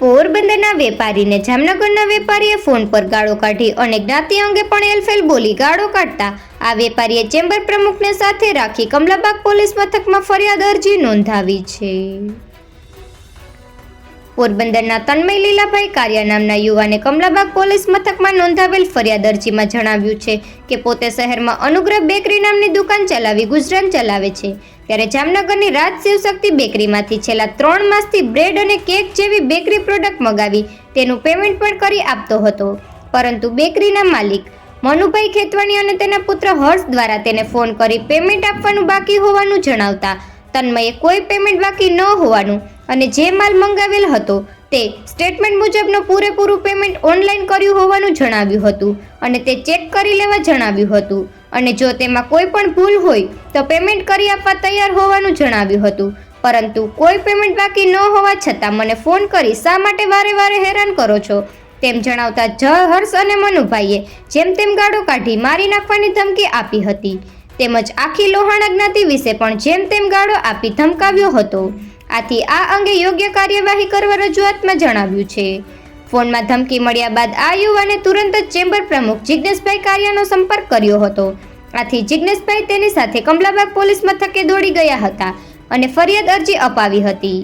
પોરબંદરના વેપારીને જામનગરના વેપારીએ ફોન પર ગાળો કાઢી અને જ્ઞાતિ અંગે પણ એલફેલ બોલી ગાળો કાઢતા આ વેપારીએ ચેમ્બર પ્રમુખને સાથે રાખી કમલાબાગ પોલીસ મથકમાં ફરિયાદ અરજી નોંધાવી છે. પોરબંદરના તન્મય લીલાભાઈ કારિયા નામના યુવાને કમલાબાગ પોલીસ મથકમાં નોંધાવેલ ફરિયાદ અરજીમાં જણાવ્યું છે કે પોતે શહેરમાં અનુગ્રહ બેકરી નામની દુકાન ચલાવી ગુજરાન ચલાવે છે. ત્યારે જામનગરની રાજ શિવશક્તિ બેકરીમાંથી છેલ્લા ત્રણ માસથી બ્રેડ અને કેક જેવી બેકરી પ્રોડક્ટ મગાવી તેનું પેમેન્ટ પણ કરી આપતો હતો. પરંતુ બેકરીના માલિક મનુભાઈ ખેતવાણી અને તેના પુત્ર હર્ષ દ્વારા તેને ફોન કરી પેમેન્ટ આપવાનું બાકી હોવાનું જણાવતા તન્મયે કોઈ પેમેન્ટ બાકી ન હોવાનું અને જે માલ મંગાવેલ હતો તે સ્ટેટમેન્ટ મુજબનું પૂરેપૂરું પેમેન્ટ ઓનલાઈન કર્યું હોવાનું જણાવ્યું હતું અને તે ચેક કરી લેવા જણાવ્યું હતું. અને જો તેમાં કોઈ પણ ભૂલ હોય તો પેમેન્ટ કરી આપવા તૈયાર હોવાનું જણાવ્યું હતું. પરંતુ કોઈ પેમેન્ટ બાકી ન હોવા છતાં મને ફોન કરી શા માટે વારે વારે હેરાન કરો છો? તેમ જણાવતા જ હર્ષ અને મનુભાઈએ જેમ તેમ ગાડો કાઢી મારી નાખવાની ધમકી આપી હતી. તેમજ આખી લોહાણા જ્ઞાતિ વિશે પણ જેમ તેમ ગાળો આપી ધમકાવ્યો હતો. આથી આ અંગે યોગ્ય કાર્યવાહી કરવા રજૂઆતમાં જણાવ્યું છે. ફોનમાં ધમકી મળ્યા બાદ આ યુવાને તુરંત જ ચેમ્બર પ્રમુખ જિજ્ઞેશભાઈ કારિયાનો સંપર્ક કર્યો હતો. આથી જિજ્ઞેશભાઈ તેની સાથે કમલાબાગ પોલીસ મથકે દોડી ગયા હતા અને ફરિયાદ અરજી અપાવી હતી.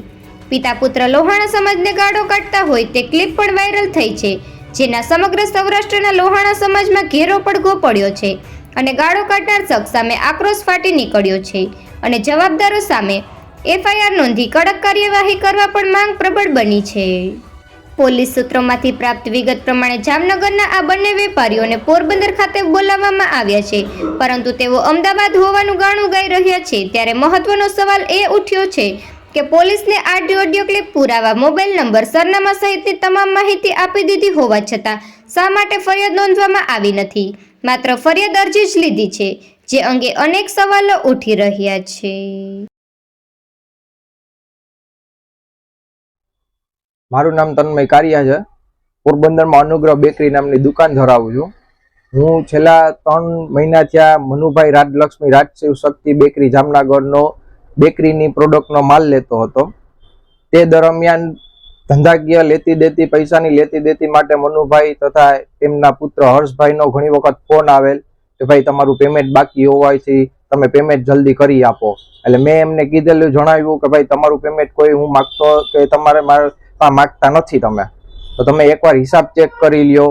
પિતા પુત્ર લોહાણા સમાજને ગાળો કાઢતા હોય તે ક્લિપ પણ વાયરલ થઈ છે, જેના સમગ્ર સૌરાષ્ટ્રના લોહાણા સમાજમાં ઘેરો પડઘો પડ્યો છે. અને ગાળો કાઢનાર શખ્સ સામે આક્રોશ ફાટી નીકળ્યો છે અને જવાબદારો સામે એફઆઈઆર નોંધી કડક કાર્યવાહી કરવા પણ માંગ પ્રબળ બની છે. પોલીસ સૂત્રોમાંથી પ્રાપ્ત વિગત પ્રમાણે જામનગરના આ બંને વેપારીઓને પોરબંદર ખાતે બોલાવવામાં આવ્યા છે, પરંતુ તેઓ અમદાવાદ હોવાનું ગાણું ગાઈ રહ્યા છે. ત્યારે મહત્વનો સવાલ એ ઉઠ્યો છે કે પોલીસને આ ઓડિયો ક્લિપ પુરાવા, મોબાઈલ નંબર, સરનામા સહિતની તમામ માહિતી આપી દીધી હોવા છતાં શા માટે ફરિયાદ નોંધવામાં આવી નથી? માત્ર ફરિયાદ અરજી જ લીધી છે, જે અંગે અનેક સવાલો ઉઠી રહ્યા છે. મારું નામ તન્મય કારિયા છે. પોરબંદરમાં અનુગ્રહ બેકરી નામની દુકાન ધરાવું છું. હું છેલ્લા ત્રણ મહિના થયા મનુભાઈ રાજલક્ષ્મી રાજશિવ શક્તિ બેકરી જામનગરનો બેકરીની પ્રોડક્ટનો માલ લેતો હતો. તે દરમિયાન ધંધાકીય લેતી દેતી પૈસાની લેતી દેતી માટે મનુભાઈ તથા તેમના પુત્ર હર્ષભાઈનો ઘણી વખત ફોન આવેલ કે ભાઈ તમારું પેમેન્ટ બાકી હોવાથી તમે પેમેન્ટ જલ્દી કરી આપો. એટલે મેં એમને કીધેલું, જણાવ્યું કે ભાઈ તમારું પેમેન્ટ કોઈ હું માગતો કે તમારે મારા માગતા નથી તમે. તો તમે એકવાર હિસાબ ચેક કરી લ્યો.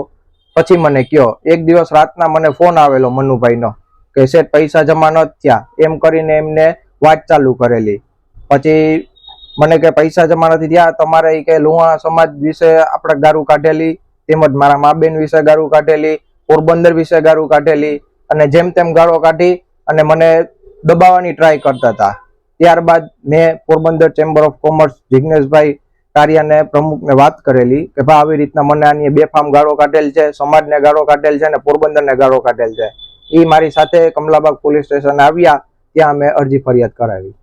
પછી મને કયો. એક દિવસ રાતના મને ફોન આવેલો મનુભાઈનો કે શેઠ પૈસા જમા નથી થયા. એમ કરીને એમને વાત ચાલુ કરેલી. પછી મને કે પૈસા જમા નથી થયા તમારે એ કે લુહાણા સમાજ વિશે આપણે ગારું કાઢેલી, તેમજ મારા મા બેન વિશે ગારું કાઢેલી, પોરબંદર વિશે ગારું કાઢેલી, અને જેમ તેમ ગાળો કાઢી અને મને દબાવવાની ટ્રાય કરતા હતા. ત્યારબાદ મેં પોરબંદર ચેમ્બર ઓફ કોમર્સ જિગ્નેશભાઈ કાર્યાને પ્રમુખને વાત કરેલી કે ભાઈ આવી રીતના મને આની બેફામ ગાળો કાઢેલ છે, સમાજને ગાળો કાઢેલ છે અને પોરબંદરને ગાળો કાઢેલ છે. એ મારી સાથે કમલાબાગ પોલીસ સ્ટેશન આવ્યા, ત્યાં મેં અરજી ફરિયાદ કરાવી.